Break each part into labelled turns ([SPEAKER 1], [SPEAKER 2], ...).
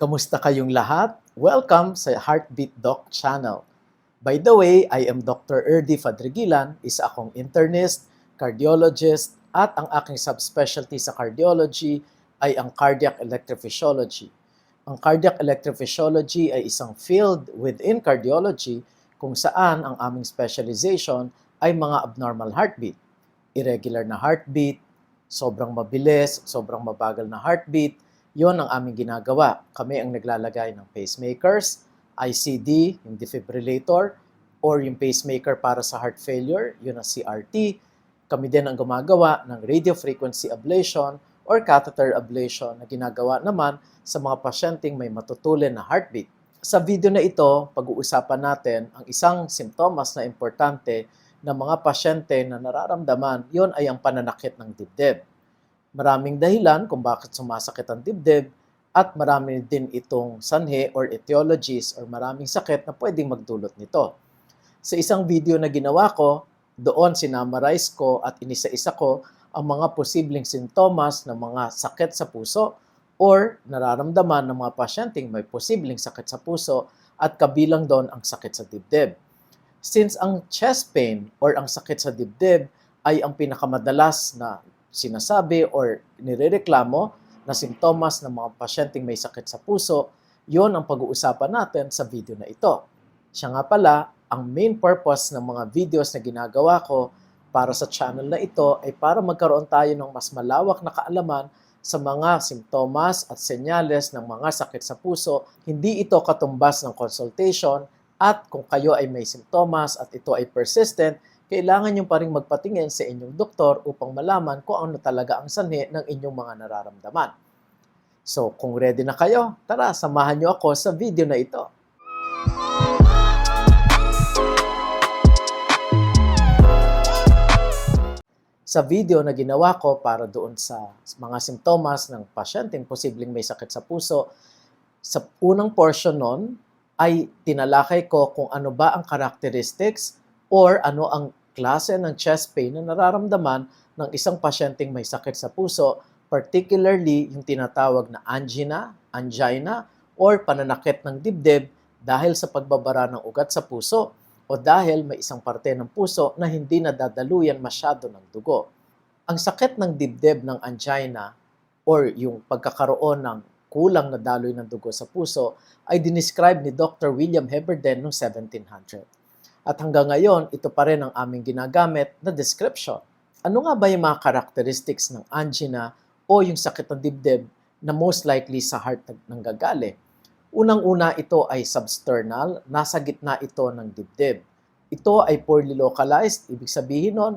[SPEAKER 1] Kamusta kayong lahat? Welcome sa Heartbeat Doc channel. By the way, I am Dr. Erdi Fadrigilan, isa akong internist, cardiologist, at ang aking subspecialty sa cardiology ay ang cardiac electrophysiology. Ang cardiac electrophysiology ay isang field within cardiology kung saan ang aming specialization ay mga abnormal heartbeat, irregular na heartbeat, sobrang mabilis, sobrang mabagal na heartbeat, yon ang aming ginagawa. Kami ang naglalagay ng pacemakers, ICD, yung defibrillator, or yung pacemaker para sa heart failure, yun ang CRT. Kami din ang gumagawa ng radio frequency ablation or catheter ablation na ginagawa naman sa mga pasyenteng may matutulen na heartbeat. Sa video na ito, pag-uusapan natin ang isang simptomas na importante ng mga pasyente na nararamdaman, yon ay ang pananakit ng dibdib. Maraming dahilan kung bakit sumasakit ang dibdib at marami din itong sanhe or etiologies or maraming sakit na pwedeng magdulot nito. Sa isang video na ginawa ko, doon sinamarize ko at inisa-isa ko ang mga posibleng sintomas ng mga sakit sa puso or nararamdaman ng mga pasyenteng may posibleng sakit sa puso at kabilang doon ang sakit sa dibdib. Since ang chest pain or ang sakit sa dibdib ay ang pinakamadalas na sinasabi or nirereklamo na simptomas ng mga pasyenteng may sakit sa puso, yon ang pag-uusapan natin sa video na ito. Siya nga pala, ang main purpose ng mga videos na ginagawa ko para sa channel na ito ay para magkaroon tayo ng mas malawak na kaalaman sa mga simptomas at senyales ng mga sakit sa puso. Hindi ito katumbas ng consultation at kung kayo ay may simptomas at ito ay persistent, kailangan nyo pa rin magpatingin sa inyong doktor upang malaman kung ano talaga ang sanhi ng inyong mga nararamdaman. So, kung ready na kayo, tara, samahan nyo ako sa video na ito. Sa video na ginawa ko para doon sa mga simptomas ng pasyenteng posibleng may sakit sa puso, sa unang portion nun ay tinalakay ko kung ano ba ang characteristics or ano ang klase ng chest pain na nararamdaman ng isang pasyenteng may sakit sa puso, particularly yung tinatawag na angina, angina, or pananakit ng dibdib dahil sa pagbabara ng ugat sa puso o dahil may isang parte ng puso na hindi nadadaluyan masyado ng dugo. Ang sakit ng dibdib ng angina or yung pagkakaroon ng kulang na daloy ng dugo sa puso ay dinescribe ni Dr. William Heberden noong 1700. At hanggang ngayon, ito pa rin ang aming ginagamit na description. Ano nga ba yung mga characteristics ng angina o yung sakit ng dibdib na most likely sa heart ng gagali? Unang-una ito ay substernal, nasa gitna ito ng dibdib. Ito ay poorly localized, ibig sabihin nun,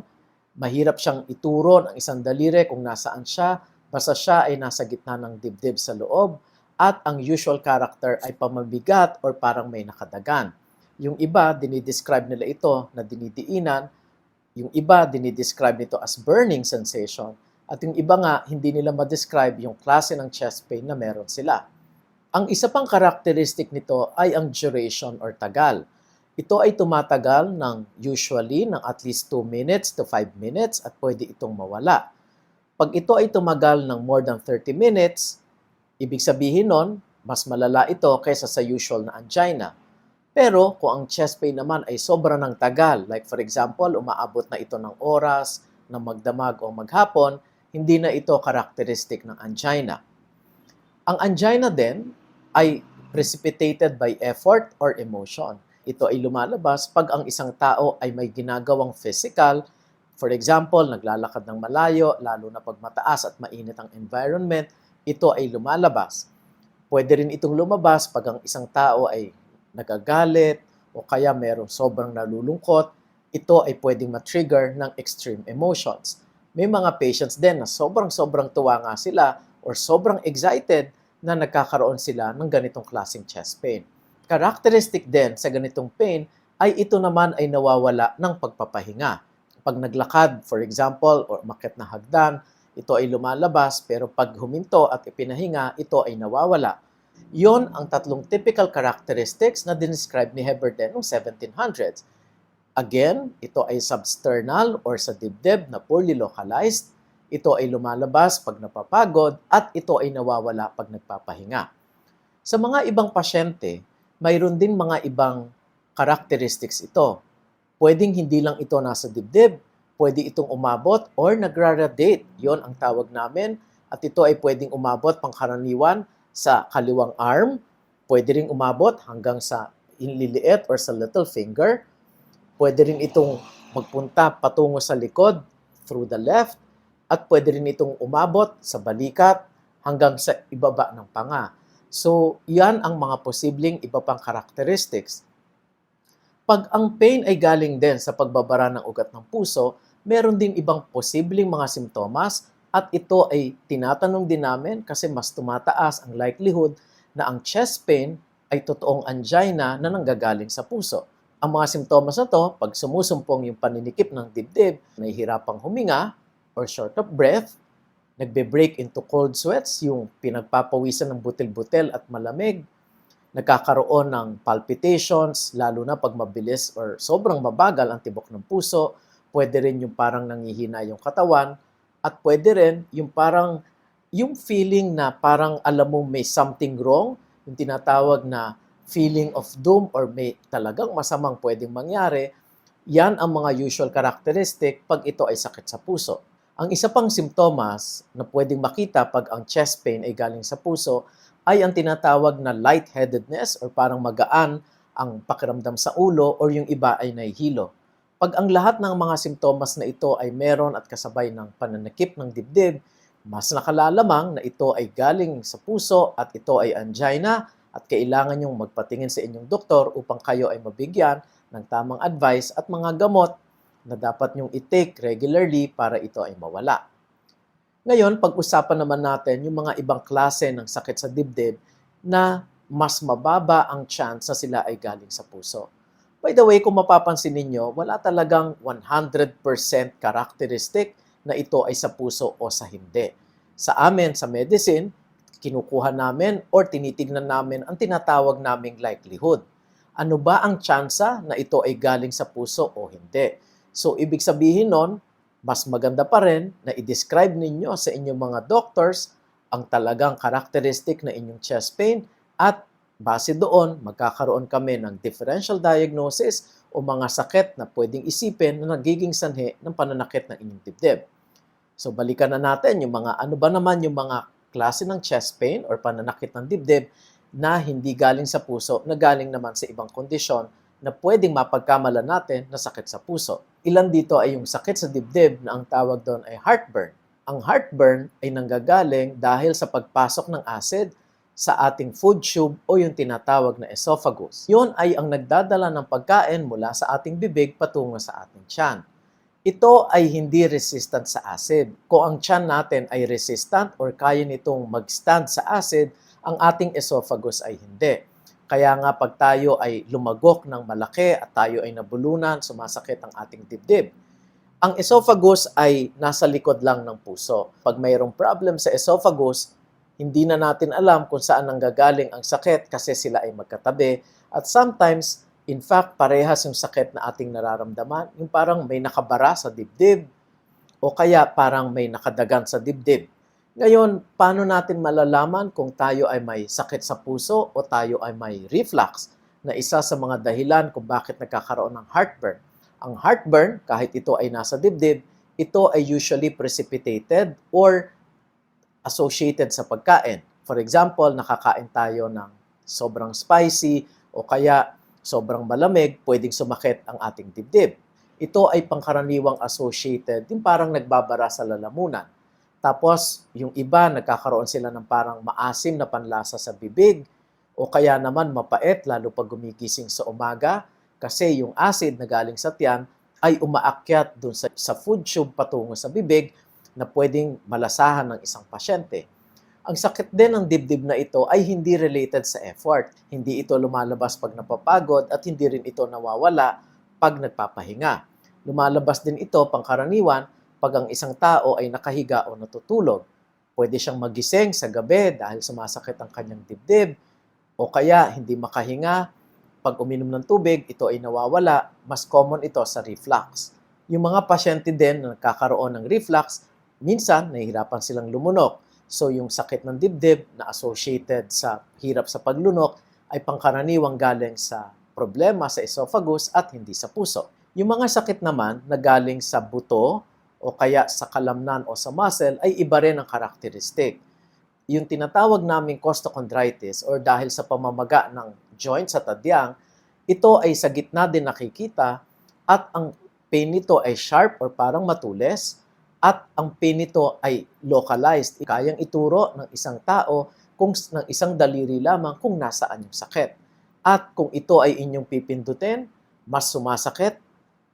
[SPEAKER 1] mahirap siyang ituro ng isang daliri kung nasaan siya, basta siya ay nasa gitna ng dibdib sa loob, at ang usual character ay pamabigat or parang may nakadagan. Yung iba, dinidescribe nila ito na dinidiinan, yung iba, dinidescribe nito as burning sensation, at yung iba nga, hindi nila ma-describe yung klase ng chest pain na meron sila. Ang isa pang karakteristik nito ay ang duration or tagal. Ito ay tumatagal ng usually ng at least 2 minutes to 5 minutes at pwede itong mawala. Pag ito ay tumagal ng more than 30 minutes, ibig sabihin nun, mas malala ito kaysa sa usual na angina. Pero kung ang chest pain naman ay sobra ng tagal, like for example, umaabot na ito ng oras, ng magdamag o maghapon, hindi na ito karakteristik ng angina. Ang angina din ay precipitated by effort or emotion. Ito ay lumalabas pag ang isang tao ay may ginagawang physical, for example, naglalakad ng malayo, lalo na pag mataas at mainit ang environment, ito ay lumalabas. Pwede rin itong lumabas pag ang isang tao ay nagagalit o kaya merong sobrang nalulungkot, ito ay pwedeng matrigger ng extreme emotions. May mga patients din na sobrang-sobrang tuwa nga sila or sobrang excited na nagkakaroon sila ng ganitong klaseng chest pain. Characteristic din sa ganitong pain ay ito naman ay nawawala ng pagpapahinga. Pag naglakad, for example, or makit na hagdan, ito ay lumalabas pero pag huminto at ipinahinga, ito ay nawawala. Yon ang tatlong typical characteristics na dinescribe ni Heberden noong 1700s. Again, ito ay substernal or sa dibdib na poorly localized. Ito ay lumalabas pag napapagod at ito ay nawawala pag nagpapahinga. Sa mga ibang pasyente, mayroon din mga ibang characteristics ito. Pwedeng hindi lang ito nasa dibdib, pwede itong umabot or nagra-radiate. Yon ang tawag namin. At ito ay pwedeng umabot pangkaraniwan sa kaliwang arm, pwede ring umabot hanggang sa inliliit or sa little finger. Pwede rin itong magpunta patungo sa likod through the left at pwede rin itong umabot sa balikat hanggang sa ibaba ng panga. So, yan ang mga posibleng iba pang characteristics. Pag ang pain ay galing din sa pagbabara ng ugat ng puso, meron din ibang posibleng mga simptomas at ito ay tinatanong din namin kasi mas tumataas ang likelihood na ang chest pain ay totoong angina na nanggagaling sa puso. Ang mga simptomas na to, pag sumusumpong yung paninikip ng dibdib, nahihirapang huminga or short of breath, nagbe-break into cold sweats, yung pinagpapawisan ng butil-butil at malamig, nagkakaroon ng palpitations, lalo na pag mabilis or sobrang mabagal ang tibok ng puso, pwede rin yung parang nangihina yung katawan, at pwede rin yung parang, yung feeling na parang alam mo may something wrong, yung tinatawag na feeling of doom or may talagang masamang pwedeng mangyari, yan ang mga usual characteristic pag ito ay sakit sa puso. Ang isa pang simptomas na pwedeng makita pag ang chest pain ay galing sa puso ay ang tinatawag na lightheadedness or parang magaan ang pakiramdam sa ulo or yung iba ay nahihilo. Pag ang lahat ng mga simptomas na ito ay meron at kasabay ng pananakip ng dibdib, mas nakalalamang na ito ay galing sa puso at ito ay angina at kailangan yung magpatingin sa inyong doktor upang kayo ay mabigyan ng tamang advice at mga gamot na dapat nyong i-take regularly para ito ay mawala. Ngayon, pag-usapan naman natin yung mga ibang klase ng sakit sa dibdib na mas mababa ang chance na sila ay galing sa puso. By the way, kung mapapansin ninyo, wala talagang 100% characteristic na ito ay sa puso o sa hindi. Sa amin, sa medicine, kinukuha namin or tinitignan namin ang tinatawag naming likelihood. Ano ba ang tsansa na ito ay galing sa puso o hindi? So, ibig sabihin nun, mas maganda pa rin na i-describe ninyo sa inyong mga doctors ang talagang characteristic na inyong chest pain at Base doon, magkakaroon kami ng differential diagnosis o mga sakit na pwedeng isipin na nagiging sanhi ng pananakit ng inyong dibdib. So balikan na natin yung mga ano ba naman yung mga klase ng chest pain or pananakit ng dibdib na hindi galing sa puso, na galing naman sa ibang kondisyon na pwedeng mapagkamala natin na sakit sa puso. Ilan dito ay yung sakit sa dibdib na ang tawag doon ay heartburn. Ang heartburn ay nanggagaling dahil sa pagpasok ng acid sa ating food tube o yung tinatawag na esophagus. Yon ay ang nagdadala ng pagkain mula sa ating bibig patungo sa ating tiyan. Ito ay hindi resistant sa acid. Kung ang tiyan natin ay resistant or kaya nitong mag-stand sa acid, ang ating esophagus ay hindi. Kaya nga pag tayo ay lumagok ng malaki at tayo ay nabulunan, sumasakit ang ating dibdib. Ang esophagus ay nasa likod lang ng puso. Pag mayroong problem sa esophagus, hindi na natin alam kung saan nanggagaling ang sakit kasi sila ay magkatabi. At sometimes, in fact, parehas yung sakit na ating nararamdaman. Yung parang may nakabara sa dibdib o kaya parang may nakadagan sa dibdib. Ngayon, paano natin malalaman kung tayo ay may sakit sa puso o tayo ay may reflux na isa sa mga dahilan kung bakit nagkakaroon ng heartburn. Ang heartburn, kahit ito ay nasa dibdib, ito ay usually precipitated or associated sa pagkain. For example, nakakain tayo ng sobrang spicy o kaya sobrang malamig, pwedeng sumakit ang ating dibdib. Ito ay pangkaraniwang associated, yung parang nagbabara sa lalamunan. Tapos, yung iba, nagkakaroon sila ng parang maasim na panlasa sa bibig, o kaya naman mapait, lalo pag gumigising sa umaga, kasi yung acid na galing sa tiyan ay umaakyat dun sa, sa food tube patungo sa bibig, na pwedeng malasahan ng isang pasyente. Ang sakit din ng dibdib na ito ay hindi related sa effort. Hindi ito lumalabas pag napapagod at hindi rin ito nawawala pag nagpapahinga. Lumalabas din ito pangkaraniwan pag ang isang tao ay nakahiga o natutulog. Pwede siyang magising sa gabi dahil sumasakit ang kanyang dibdib o kaya hindi makahinga. Pag uminom ng tubig, ito ay nawawala. Mas common ito sa reflux. Yung mga pasyente din na nagkakaroon ng reflux, minsan nahihirapan silang lumunok. So yung sakit ng dibdib na associated sa hirap sa paglunok ay pangkaraniwang galing sa problema sa esophagus at hindi sa puso. Yung mga sakit naman na galing sa buto o kaya sa kalamnan o sa muscle ay iba rin ang karakteristik. Yung tinatawag naming costochondritis or dahil sa pamamaga ng joint sa tadyang, ito ay sa gitna din nakikita at ang pain nito ay sharp or parang matulis at ang pain nito ay localized. Kayang ituro ng isang tao kung ng isang daliri lamang kung nasaan yung sakit. At kung ito ay inyong pipindutin, mas sumasakit.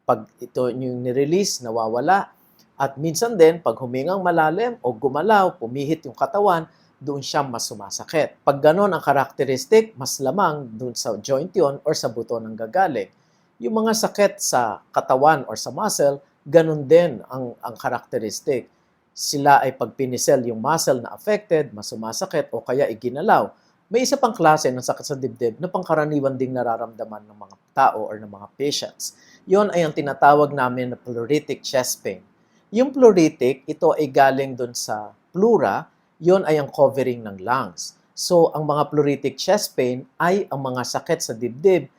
[SPEAKER 1] Pag ito yung nirelease, nawawala. At minsan din, pag humingang malalim o gumalaw, pumihit yung katawan, doon siya mas sumasakit. Pag ganon ang karakteristik, mas lamang doon sa joint yon or sa buto ng gagaling. Yung mga sakit sa katawan or sa muscle, ganun din ang, ang karakteristik. Sila ay pag pinisel yung muscle na affected, mas sumasakit o kaya iginalaw. May isa pang klase ng sakit sa dibdib na pangkaraniwan ding nararamdaman ng mga tao or ng mga patients. Yon ay ang tinatawag namin na pleuritic chest pain. Yung pleuritic, ito ay galing doon sa pleura, yon ay ang covering ng lungs. So, ang mga pleuritic chest pain ay ang mga sakit sa dibdib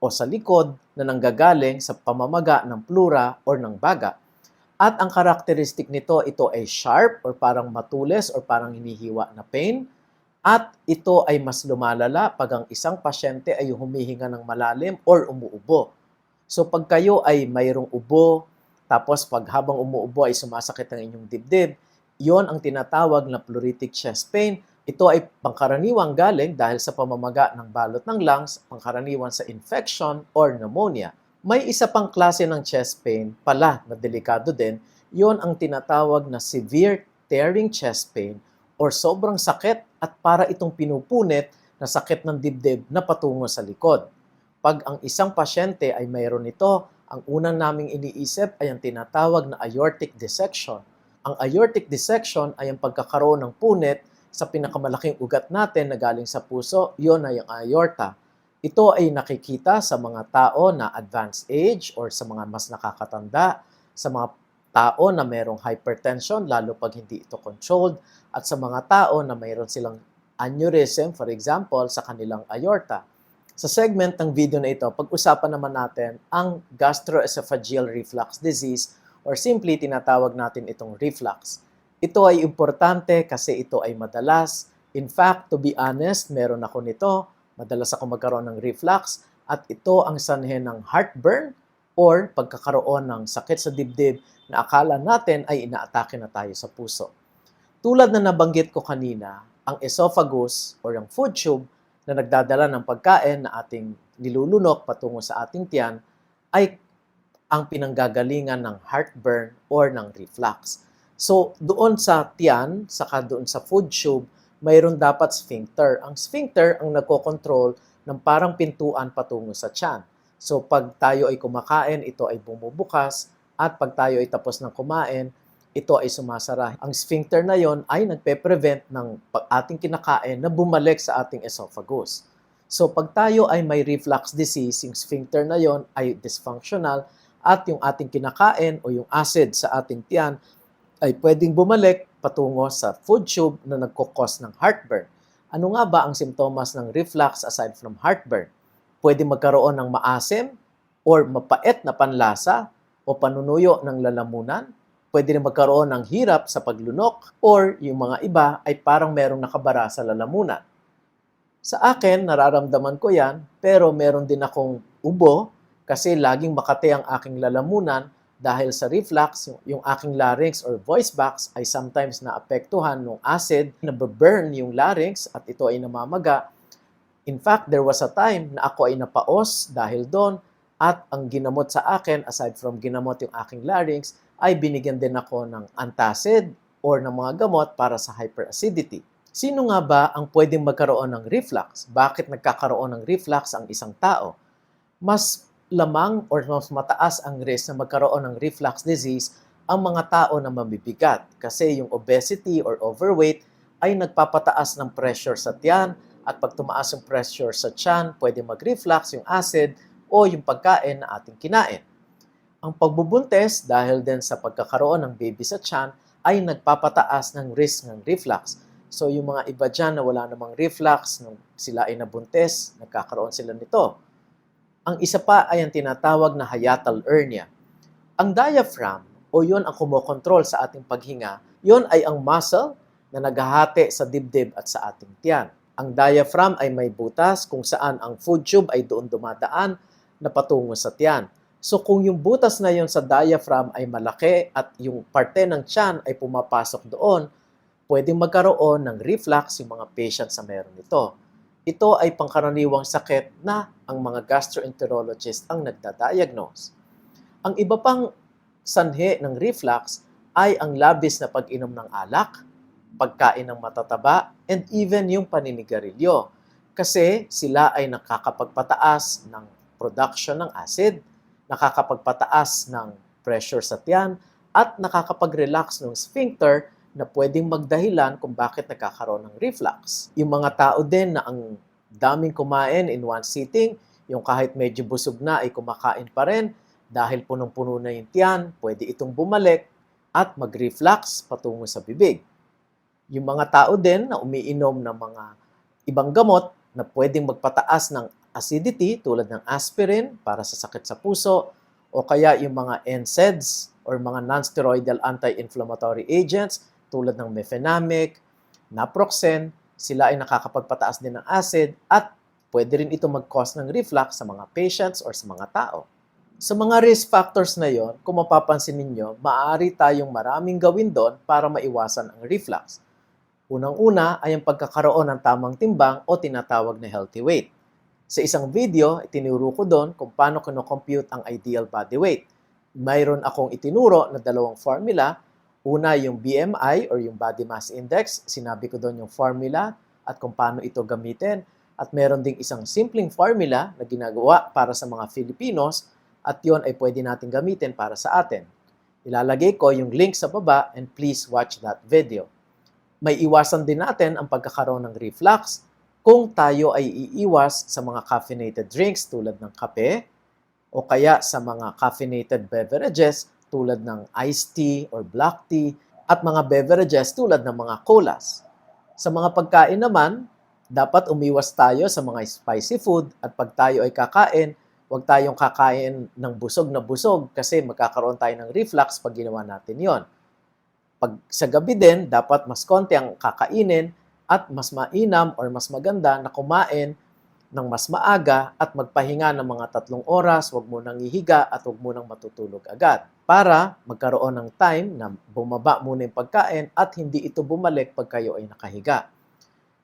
[SPEAKER 1] o sa likod na nanggagaling sa pamamaga ng pleura or ng baga. At ang karakteristik nito, ito ay sharp or parang matulis or parang hinihiwa na pain. At ito ay mas lumalala pag ang isang pasyente ay humihinga ng malalim or umuubo. So pag kayo ay mayroong ubo, tapos pag habang umuubo ay sumasakit ang inyong dibdib, yon ang tinatawag na pleuritic chest pain. Ito ay pangkaraniwang galing dahil sa pamamaga ng balot ng lungs, pangkaraniwan sa infection or pneumonia. May isa pang klase ng chest pain pala na delikado din, yon ang tinatawag na severe tearing chest pain or sobrang sakit at para itong pinupunit na sakit ng dibdib na patungo sa likod. Pag ang isang pasyente ay mayroon nito, ang unang naming iniisip ay ang tinatawag na aortic dissection. Ang aortic dissection ay ang pagkakaroon ng punit sa pinakamalaking ugat natin na galing sa puso, yon ay ang aorta. Ito ay nakikita sa mga tao na advanced age or sa mga mas nakakatanda, sa mga tao na mayroong hypertension, lalo pag hindi ito controlled, at sa mga tao na mayroon silang aneurysm, for example, sa kanilang aorta. Sa segment ng video na ito, pag-usapan naman natin ang gastroesophageal reflux disease or simply tinatawag natin itong reflux. Ito ay importante kasi ito ay madalas. In fact, to be honest, meron ako nito. Madalas ako magkaroon ng reflux at ito ang sanhe ng heartburn or pagkakaroon ng sakit sa dibdib na akala natin ay inaatake na tayo sa puso. Tulad na nabanggit ko kanina, ang esophagus or ang food tube na nagdadala ng pagkain na ating nilulunok patungo sa ating tiyan ay ang pinanggagalingan ng heartburn or ng reflux. So, doon sa tiyan, saka doon sa food tube, mayroon dapat sphincter. Ang sphincter ang nagkocontrol ng parang pintuan patungo sa tiyan. So, pag tayo ay kumakain, ito ay bumubukas at pag tayo ay tapos ng kumain, ito ay sumasara. Ang sphincter na yon ay nagpe-prevent ng ating kinakain na bumalik sa ating esophagus. So pag tayo ay may reflux disease, yung sphincter na yon ay dysfunctional at yung ating kinakain o yung acid sa ating tiyan ay pwedeng bumalik patungo sa food tube na nagkukos ng heartburn. Ano nga ba ang simptomas ng reflux aside from heartburn? Pwede magkaroon ng maasim or mapait na panlasa o panunuyo ng lalamunan, pwede rin magkaroon ng hirap sa paglunok or yung mga iba ay parang merong nakabara sa lalamunan. Sa akin, nararamdaman ko yan, pero meron din akong ubo kasi laging makate ang aking lalamunan dahil sa reflux, yung, aking larynx or voice box ay sometimes naapektuhan ng acid, nababurn yung larynx at ito ay namamaga. In fact, there was a time na ako ay napaos dahil doon at ang ginamot sa akin, aside from ginamot yung aking larynx, ay binigyan din ako ng antacid or ng mga gamot para sa hyperacidity. Sino nga ba ang pwedeng magkaroon ng reflux? Bakit nagkakaroon ng reflux ang isang tao? Mas lamang or mas mataas ang risk na magkaroon ng reflux disease ang mga tao na mabibigat kasi yung obesity or overweight ay nagpapataas ng pressure sa tiyan at pag tumaas yung pressure sa tiyan, pwede mag-reflux yung acid o yung pagkain na ating kinain. Ang pagbubuntis dahil din sa pagkakaroon ng baby sa tiyan ay nagpapataas ng risk ng reflux. So yung mga iba dyan na wala namang reflux, nung sila ay nabuntis, nagkakaroon sila nito. Ang isa pa ay ang tinatawag na hiatal hernia. Ang diaphragm o yon ang kumokontrol sa ating paghinga, yon ay ang muscle na naghahati sa dibdib at sa ating tiyan. Ang diaphragm ay may butas kung saan ang food tube ay doon dumadaan na patungo sa tiyan. So kung yung butas na yon sa diaphragm ay malaki at yung parte ng tiyan ay pumapasok doon, pwedeng magkaroon ng reflux yung mga patients na meron ito. Ito ay pangkaraniwang sakit na ang mga gastroenterologist ang nagda-diagnose. Ang iba pang sanhi ng reflux ay ang labis na pag-inom ng alak, pagkain ng matataba, and even yung paninigarilyo. Kasi sila ay nakakapagpataas ng production ng acid, nakakapagpataas ng pressure sa tiyan, at nakakapag-relax ng sphincter na pwedeng magdahilan kung bakit nagkakaroon ng reflux. Yung mga tao din na ang daming kumain in one sitting, yung kahit medyo busog na ay kumakain pa rin dahil punong-puno na yung tiyan, pwede itong bumalik at mag-reflux patungo sa bibig. Yung mga tao din na umiinom ng mga ibang gamot na pwedeng magpataas ng acidity tulad ng aspirin para sa sakit sa puso o kaya yung mga NSAIDs or mga non-steroidal anti-inflammatory agents tulad ng mefenamic, naproxen, sila ay nakakapagpataas din ng acid at pwede rin ito mag-cause ng reflux sa mga patients or sa mga tao. Sa mga risk factors na yon, kung mapapansin ninyo, maaari tayong maraming gawin doon para maiwasan ang reflux. Unang-una ay ang pagkakaroon ng tamang timbang o tinatawag na healthy weight. Sa isang video, itinuro ko doon kung paano kino-compute ang ideal body weight. Mayroon akong itinuro na dalawang formula. Una yung BMI or yung body mass index. Sinabi ko doon yung formula at kung paano ito gamitin. At meron ding isang simpleng formula na ginagawa para sa mga Filipinos at yon ay pwede natin gamitin para sa atin. Ilalagay ko yung link sa baba and please watch that video. May iwasan din natin ang pagkakaroon ng reflux kung tayo ay iiwas sa mga caffeinated drinks tulad ng kape o kaya sa mga caffeinated beverages tulad ng iced tea or black tea at mga beverages tulad ng mga colas. Sa mga pagkain naman, dapat umiwas tayo sa mga spicy food at pag tayo ay kakain, huwag tayong kakain ng busog na busog kasi magkakaroon tayo ng reflux pag ginawa natin yon. Pag sa gabi din, dapat mas konti ang kakainin at mas mainam or mas maganda na kumain ng mas maaga at magpahinga ng mga tatlong oras, huwag mo nang ihiga at huwag mo nang matutulog agad para magkaroon ng time na bumaba muna yung pagkain at hindi ito bumalik pag kayo ay nakahiga.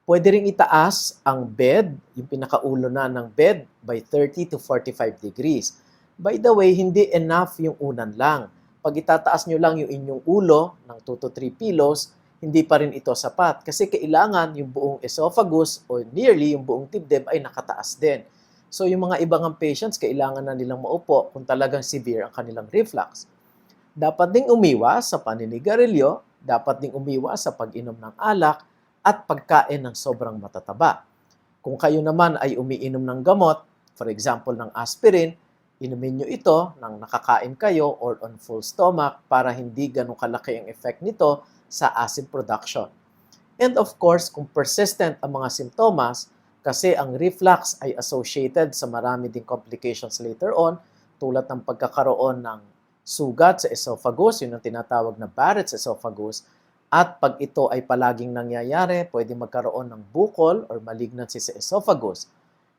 [SPEAKER 1] Pwede ring itaas ang bed, yung pinakaulo na ng bed, by 30 to 45 degrees. By the way, hindi enough yung unan lang. Pag itataas nyo lang yung inyong ulo ng 2 to 3 kilos, hindi pa rin ito sapat. Kasi kailangan yung buong esophagus o nearly yung buong dibdib ay nakataas din. So yung mga ibang patients, kailangan na nilang maupo kung talagang severe ang kanilang reflux. Dapat ding umiwas sa paninigarilyo, dapat ding umiwas sa pag-inom ng alak, at pagkain ng sobrang matataba. Kung kayo naman ay umiinom ng gamot, for example ng aspirin, inumin nyo ito nang nakakain kayo or on full stomach para hindi ganun kalaki ang effect nito sa acid production. And of course, kung persistent ang mga simptomas, kasi ang reflux ay associated sa marami ding complications later on, tulad ng pagkakaroon ng sugat sa esophagus, yun ang tinatawag na Barrett's esophagus, at pag ito ay palaging nangyayari, pwede magkaroon ng bukol or malignancy sa esophagus.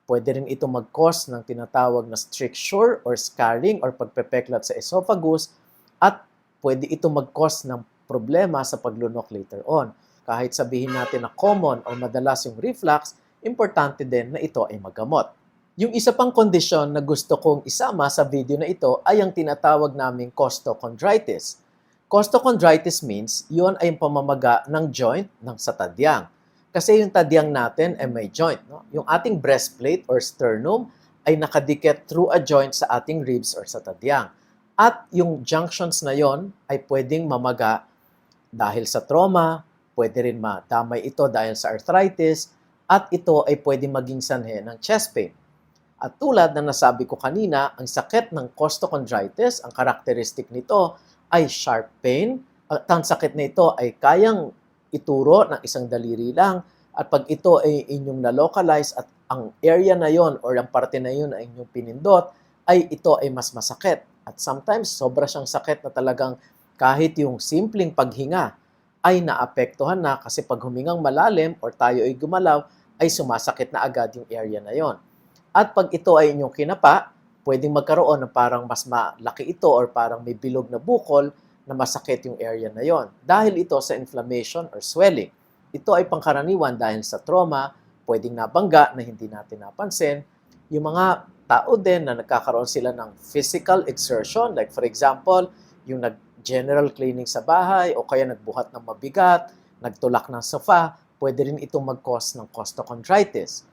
[SPEAKER 1] Pwede rin ito mag-cause ng tinatawag na stricture or scarring or pagpepeklat sa esophagus at pwede ito mag-cause ng problema sa paglunok later on. Kahit sabihin natin na common or madalas yung reflux, importante din na ito ay magamot. Yung isa pang kondisyon na gusto kong isama sa video na ito ay ang tinatawag naming costochondritis. Costochondritis means yun ay pamamaga ng joint ng sa tadyang. Kasi yung tadyang natin ay may joint. No? Yung ating breastplate or sternum ay nakadikit through a joint sa ating ribs or sa tadyang. At yung junctions na yon ay pwedeng mamaga dahil sa trauma, pwede rin madamay ito dahil sa arthritis, at ito ay pwedeng maging sanhe ng chest pain. At tulad na nasabi ko kanina, ang sakit ng costochondritis, ang karakteristik nito ay sharp pain. At ang sakit na ito ay kayang ituro ng isang daliri lang at pag ito ay inyong na-localize at ang area na yon or ang parte na yon ay inyong pinindot, ay ito ay mas masakit. At sometimes, sobra siyang sakit na talagang kahit yung simpleng paghinga ay naapektuhan na kasi pag humingang malalim or tayo ay gumalaw, ay sumasakit na agad yung area na yon. At pag ito ay inyong kinapa, pwedeng magkaroon ng parang mas malaki ito or parang may bilog na bukol na masakit yung area na yon. Dahil ito sa inflammation or swelling. Ito ay pangkaraniwan dahil sa trauma, pwedeng nabangga na hindi natin napansin. Yung mga tao din na nagkakaroon sila ng physical exertion, like for example, yung nag-general cleaning sa bahay o kaya nagbuhat ng mabigat, nagtulak ng sofa, pwede rin itong mag-cause ng costochondritis.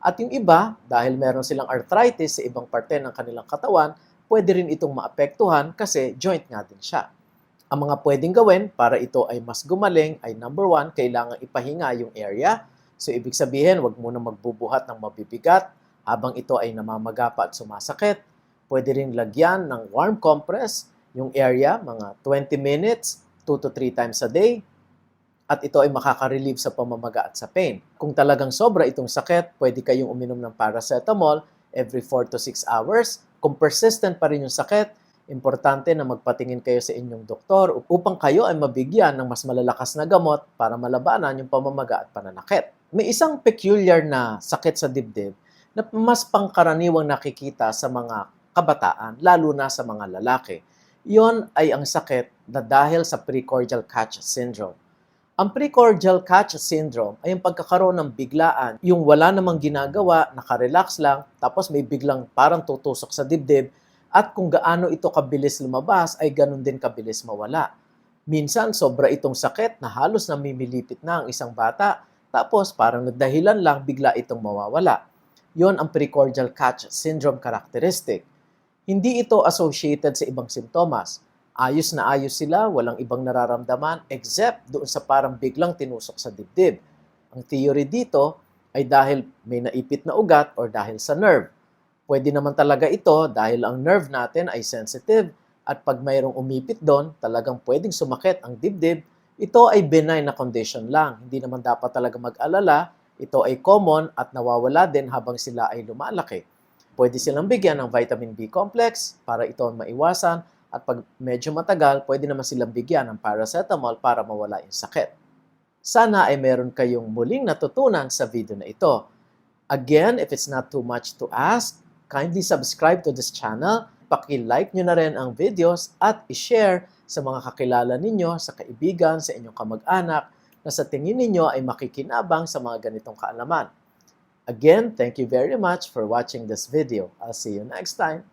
[SPEAKER 1] At yung iba, dahil meron silang arthritis sa ibang parte ng kanilang katawan, pwede rin itong maapektuhan kasi joint nga din siya. Ang mga pwedeng gawin para ito ay mas gumaling ay number one, kailangan ipahinga yung area. So ibig sabihin, wag muna magbubuhat ng mabibigat habang ito ay namamagapa at sumasakit. Pwede rin lagyan ng warm compress yung area, mga 20 minutes, 2 to 3 times a day. At ito ay makaka-relieve sa pamamaga at sa pain. Kung talagang sobra itong sakit, pwede kayong uminom ng paracetamol every 4 to 6 hours. Kung persistent pa rin yung sakit, importante na magpatingin kayo sa inyong doktor upang kayo ay mabigyan ng mas malalakas na gamot para malabanan yung pamamaga at pananakit. May isang peculiar na sakit sa dibdib na mas pangkaraniwang nakikita sa mga kabataan, lalo na sa mga lalaki. Iyon ay ang sakit na dahil sa precordial catch syndrome. Ang precordial catch syndrome ay ang pagkakaroon ng biglaan, yung wala namang ginagawa, nakarelax lang, tapos may biglang parang tutusok sa dibdib, at kung gaano ito kabilis lumabas ay ganun din kabilis mawala. Minsan sobra itong sakit na halos namimilipit na ang isang bata tapos parang nagdahilan lang bigla itong mawawala. Yon ang precordial catch syndrome characteristic. Hindi ito associated sa ibang simptomas. Ayos na ayos sila, walang ibang nararamdaman except doon sa parang biglang tinusok sa dibdib. Ang theory dito ay dahil may naipit na ugat or dahil sa nerve. Pwede naman talaga ito dahil ang nerve natin ay sensitive at pag mayroong umipit doon, talagang pwedeng sumakit ang dibdib. Ito ay benign na condition lang. Hindi naman dapat talaga mag-alala. Ito ay common at nawawala din habang sila ay lumalaki. Pwede silang bigyan ng vitamin B complex para ito maiwasan at pag medyo matagal, pwede naman silang bigyan ng paracetamol para mawala yung sakit. Sana ay meron kayong muling natutunan sa video na ito. Again, if it's not too much to ask, kindly subscribe to this channel, paki-like nyo na rin ang videos at i-share sa mga kakilala ninyo, sa kaibigan, sa inyong kamag-anak na sa tingin ninyo ay makikinabang sa mga ganitong kaalaman. Again, thank you very much for watching this video. I'll see you next time.